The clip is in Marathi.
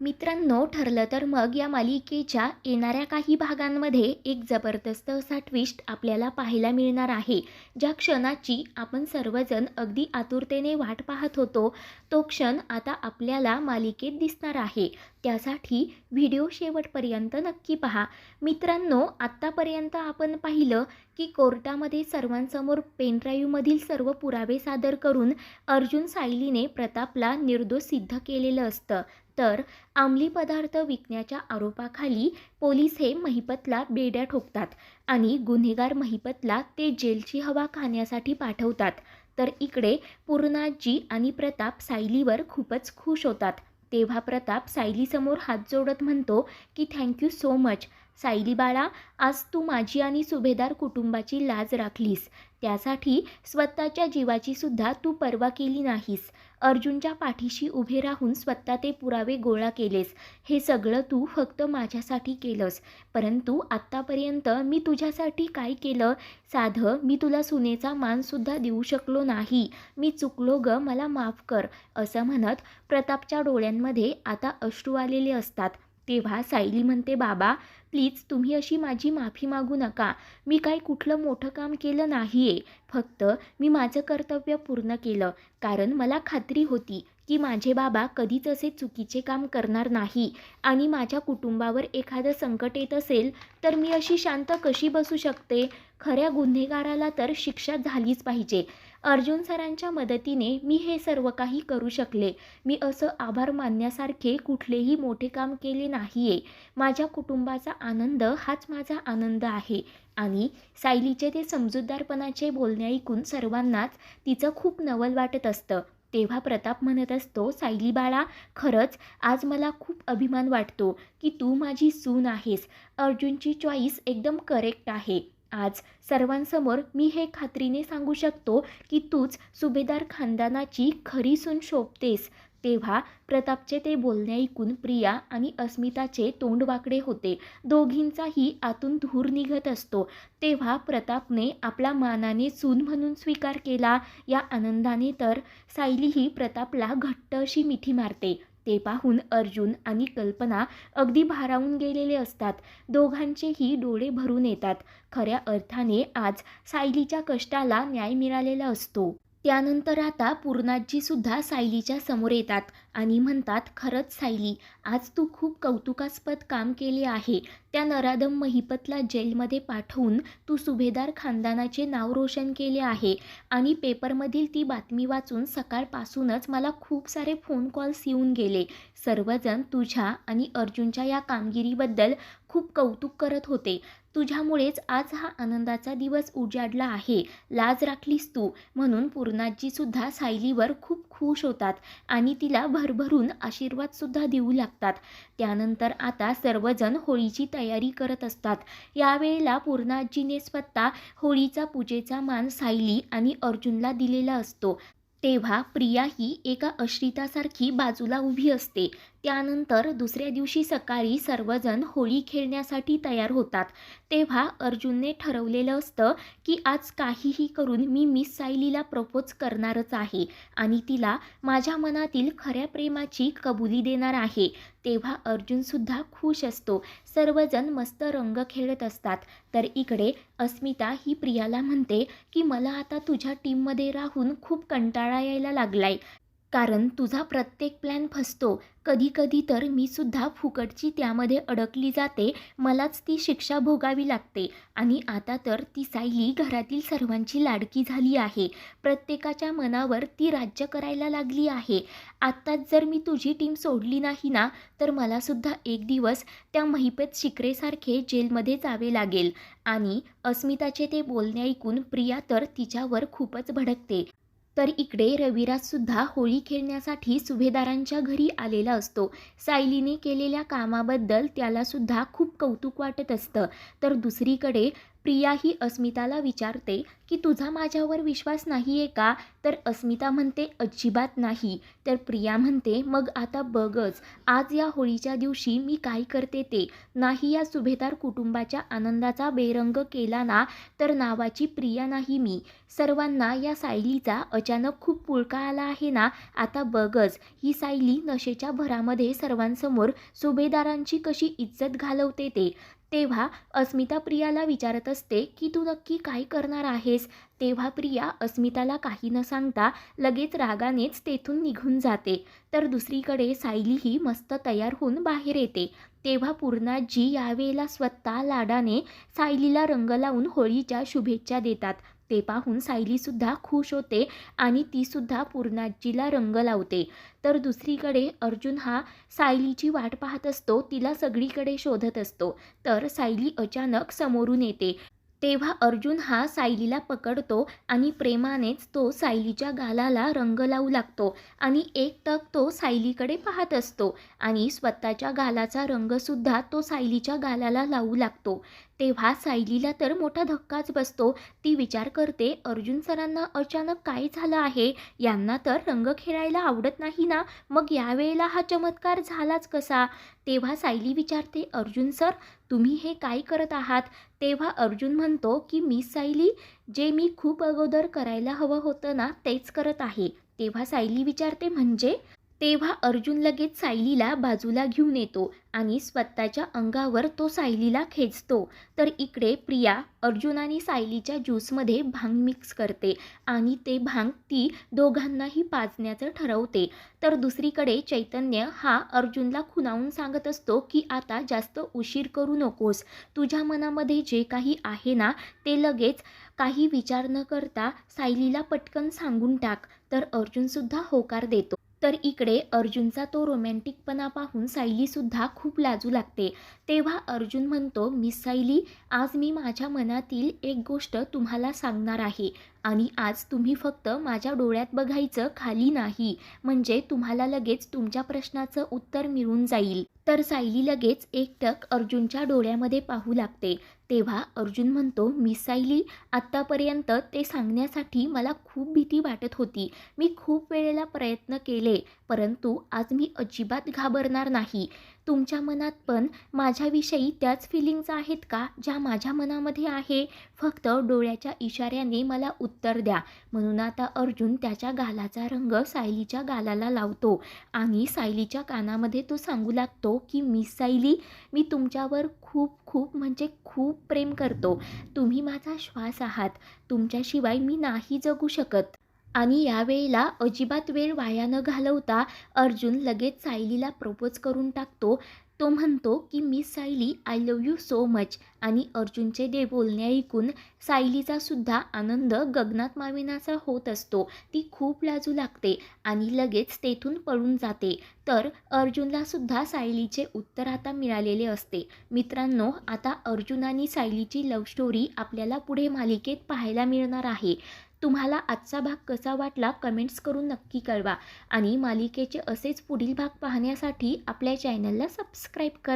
मित्रांनो ठरलं तर मग या मालिकेच्या येणाऱ्या काही भागांमध्ये एक जबरदस्त असा ट्विस्ट आपल्याला पाहायला मिळणार आहे. ज्या क्षणाची आपण सर्वजण अगदी आतुरतेने वाट पाहत होतो तो क्षण आता आपल्याला मालिकेत दिसणार आहे. त्यासाठी व्हिडिओ शेवटपर्यंत नक्की पहा. मित्रांनो आत्तापर्यंत आपण पाहिलं की कोर्टामध्ये सर्वांसमोर पेनड्राईव्हमधील सर्व पुरावे सादर करून अर्जुन सायलीने प्रतापला निर्दोष सिद्ध केलेलं असतं. तर अंमली पदार्थ विकण्याच्या आरोपाखाली पोलीस हे महिपतला बेड्या ठोकतात आणि गुन्हेगार महिपतला ते जेलची हवा खाण्यासाठी पाठवतात. तर इकडे पूर्णाजी आणि प्रताप सायलीवर खूपच खुश होतात. तेव्हा प्रताप सायलीसमोर हात जोडत म्हणतो की थँक्यू सो मच. सायली बाळा आज तू माझी आणि सुभेदार कुटुंबाची लाज राखलीस. त्यासाठी स्वतःच्या जीवाची सुद्धा तू पर्वा केली नाहीस. अर्जुनच्या पाठीशी उभे राहून स्वतः ते पुरावे गोळा केलेस. हे सगळं तू फक्त माझ्यासाठी केलंस. परंतु आत्तापर्यंत मी तुझ्यासाठी काय केलं? साधं मी तुला सुनेचा मानसुद्धा देऊ शकलो नाही. मी चुकलो ग मला माफ कर. असं म्हणत प्रतापच्या डोळ्यांमध्ये आता अश्रू आलेले असतात. तेव्हा सायली म्हणते बाबा प्लीज तुम्ही अशी माझी माफी मागू नका. मी काय कुठलं मोठं काम केलं नाही आहे फक्त मी माझं कर्तव्य पूर्ण केलं. कारण मला खात्री होती की माझे बाबा कधीच असे चुकीचे काम करणार नाही. आणि माझ्या कुटुंबावर एखादं संकट येत असेल तर मी अशी शांत कशी बसू शकते? खऱ्या गुन्हेगाराला तर शिक्षा झालीच पाहिजे. अर्जुन सरांच्या मदतीने मी हे सर्व काही करू शकले. मी असं आभार मानण्यासारखे कुठलेही मोठे काम केले नाही आहे माझ्या कुटुंबाचा आनंद हाच माझा आनंद आहे. आणि सायलीचे ते समजूतदारपणाचे बोलणे ऐकून सर्वांनाच तिचं खूप नवल वाटत असतं. तेव्हा प्रताप म्हणत असतो सायली बाळा खरंच आज मला खूप अभिमान वाटतो की तू माझी सून आहेस. अर्जुनची चॉईस एकदम करेक्ट आहे. आज सर्वांसमोर मी हे खात्रीने सांगू शकतो की तूच सुभेदार खानदानाची खरी सून शोभतेस. तेव्हा प्रतापचे ते बोलणे ऐकून प्रिया आणि अस्मिताचे तोंड वाकडे होते. दोघींचाही आतून धूर निघत असतो. तेव्हा प्रतापने आपला मानाने सून म्हणून स्वीकार केला. या आनंदाने तर सायलीही प्रतापला घट्ट अशी मिठी मारते. ते पाहून अर्जुन आणि कल्पना अगदी भारावून गेलेले असतात. दोघांचेही डोळे भरून येतात. खऱ्या अर्थाने आज सायलीच्या कष्टाला न्याय मिळालेला असतो. त्यानंतर आता पूर्णाजीसुद्धा सायलीच्या समोर येतात आणि म्हणतात खरंच सायली आज तू खूप कौतुकास्पद काम केले आहे. त्या नराधम महिपतला जेलमध्ये पाठवून तू सुभेदार खानदानाचे नाव रोशन केले आहे. आणि पेपरमधील ती बातमी वाचून सकाळपासूनच मला खूप सारे फोन कॉल्स येऊन गेले. सर्वजण तुझ्या आणि अर्जुनच्या या कामगिरीबद्दल खूप कौतुक करत होते. तुझ्यामुळेच आज हा आनंदाचा दिवस उजाडला आहे. लाज राखलीस तू. म्हणून पूर्णाजीसुद्धा सायलीवर खूप खुश होतात आणि तिला भरभरून आशीर्वादसुद्धा देऊ लागतात. त्यानंतर आता सर्वजण होळीची तयारी करत असतात. यावेळेला पूर्णाजीने स्वतः होळीचा पूजेचा मान सायली आणि अर्जुनला दिलेला असतो. तेव्हा प्रिया ही एका अश्रितासारखी बाजूला उभी असते. त्यानंतर दुसऱ्या दिवशी सकाळी सर्वजण होळी खेळण्यासाठी तयार होतात. तेव्हा अर्जुनने ठरवलेलं असतं की आज काहीही करून मी मिस सायलीला प्रपोज करणारच आहे आणि तिला माझ्या मनातील खऱ्या प्रेमाची कबुली देणार आहे. तेव्हा अर्जुनसुद्धा खुश असतो. सर्वजण मस्त रंग खेळत असतात. तर इकडे अस्मिता ही प्रियाला म्हणते की मला आता तुझ्या टीममध्ये राहून खूप कंटाळा यायला लागलाय. कारण तुझा प्रत्येक प्लॅन फसतो. कधीकधी तर मी सुद्धा फुकटची त्यामध्ये अडकली जाते. मलाच ती शिक्षा भोगावी लागते. आणि आता तर ती सायली घरातील सर्वांची लाडकी झाली आहे. प्रत्येकाच्या मनावर ती राज्य करायला लागली आहे. आत्ताच जर मी तुझी टीम सोडली नाही ना तर मलासुद्धा एक दिवस त्या महिपेत शिकरेसारखे जेलमध्ये जावे लागेल. आणि अस्मिताचे ते बोलणे ऐकून प्रिया तर तिच्यावर खूपच भडकते. तर इकडे रविराजसुद्धा होळी खेळण्यासाठी सुभेदारांच्या घरी आलेला असतो. सायलीने केलेल्या कामाबद्दल त्यालासुद्धा खूप कौतुक वाटत असतं. तर दुसरीकडे प्रिया ही अस्मिताला विचारते की तुझा माझ्यावर विश्वास नाही आहे का? तर अस्मिता म्हणते अजिबात नाही. तर प्रिया म्हणते मग आता बघच आज या होळीच्या दिवशी मी काय करते ते? नाही या सुभेदार कुटुंबाच्या आनंदाचा बेरंग केला ना तर नावाची प्रिया नाही मी. सर्वांना या सायलीचा अचानक खूप पुळका आला आहे ना आता बघच ही सायली नशेच्या भरामध्ये सर्वांसमोर सुभेदारांची कशी इज्जत घालवते ते? तेव्हा अस्मिता प्रियाला विचारत असते की तू नक्की काय करणार आहेस? तेव्हा प्रिया अस्मिताला काही न सांगता लगेच रागानेच तेथून निघून जाते. तर दुसरीकडे सायलीही मस्त तयार होऊन बाहेर येते. तेव्हा पूर्णाजी यावेळेला स्वतः लाडाने सायलीला रंग लावून होळीच्या शुभेच्छा देतात. ते पाहून सायलीसुद्धा खुश होते आणि तीसुद्धा पूर्णाजीला रंग लावते. तर दुसरीकडे अर्जुन हा सायलीची वाट पाहत असतो तिला सगळीकडे शोधत असतो. तर सायली अचानक समोरून येते. तेव्हा अर्जुन हा सायलीला पकडतो आणि प्रेमानेच तो सायलीच्या गालाला रंग लावू लागतो आणि एक तक तो सायलीकडे पाहत असतो आणि स्वतःच्या गालाचा रंगसुद्धा तो सायलीच्या गालाला लावू लागतो. तेव्हा सायलीला तर मोठा धक्काच बसतो. ती विचार करते अर्जुन सरांना अचानक काय झालं आहे? यांना तर रंग खेळायला आवडत नाही ना? मग यावेळेला हा चमत्कार झालाच कसा? तेव्हा सायली विचारते अर्जुन सर तुम्ही हे काय करत आहात? तेव्हा अर्जुन म्हणतो की मी सायली जे मी खूप अगोदर करायला हवं होतं ना तेच करत आहे. तेव्हा सायली विचारते म्हणजे? तेव्हा अर्जुन लगेच सायलीला बाजूला घेऊन येतो आणि स्वतःच्या अंगावर तो सायलीला खेचतो. तर इकडे प्रिया अर्जुन आणि सायलीच्या ज्यूसमध्ये भांग मिक्स करते आणि ते भांग ती दोघांनाही पाजण्याचं ठरवते. तर दुसरीकडे चैतन्य हा अर्जुनला खुनावून सांगत असतो की आता जास्त उशीर करू नकोस. तुझ्या मनामध्ये जे काही आहे ना ते लगेच. काही विचार न करता सायलीला पटकन सांगून टाक. तर अर्जुनसुद्धा होकार देतो. तर इकडे अर्जुनचा तो रोमॅन्टिकपणा पाहून सायलीसुद्धा खूप लाजू लागते. तेव्हा अर्जुन म्हणतो मिस सायली आज मी माझ्या मनातील एक गोष्ट तुम्हाला सांगणार आहे. आणि आज तुम्ही फक्त माझ्या डोळ्यात बघायचं खाली नाही. म्हणजे तुम्हाला लगेच तुमच्या प्रश्नाचं उत्तर मिळून जाईल. तर सायली लगेच एकटक अर्जुनच्या डोळ्यामध्ये पाहू लागते. तेव्हा अर्जुन म्हणतो मी सायली आत्तापर्यंत ते सांगण्यासाठी मला खूप भीती वाटत होती. मी खूप वेळेला प्रयत्न केले परंतु आज मी अजिबात घाबरणार नाही. तुमच्या मनात पण माझ्याविषयी त्याच फिलिंग्ज आहेत का ज्या माझ्या मनामध्ये आहे? फक्त डोळ्याच्या इशाऱ्याने मला उत्तर द्या. म्हणून आता अर्जुन त्याच्या गालाचा रंग सायलीच्या गालाला लावतो आणि सायलीच्या कानामध्ये तो सांगू लागतो की मिस सायली मी तुमच्यावर खूप खूप म्हणजे खूप प्रेम करतो. तुम्ही माझा श्वास आहात. तुमच्याशिवाय मी नाही जगू शकत. आणि यावेळेला अजिबात वेळ वाया न घालवता अर्जुन लगेच सायलीला प्रपोज करून टाकतो. तो म्हणतो की मी Sayali I love you so much आणि अर्जुनचे दे बोलणे ऐकून सायलीचा सुद्धा आनंद गगनात माविनाचा होत असतो. ती खूप लाजू लागते आणि लगेच तेथून पळून जाते. तर अर्जुनला सुद्धा सायलीचे उत्तर आता मिळालेले असते. मित्रांनो आता अर्जुन आणि सायलीची लव्ह स्टोरी आपल्याला पुढे मालिकेत पाहायला मिळणार आहे. तुम्हाला आजचा भाग कसा वाटला कमेंट्स करून नक्की कळवा. आणि मालिकेचे असेच पुढील भाग पाहण्यासाठी आपल्या चॅनलला सबस्क्राईब करा.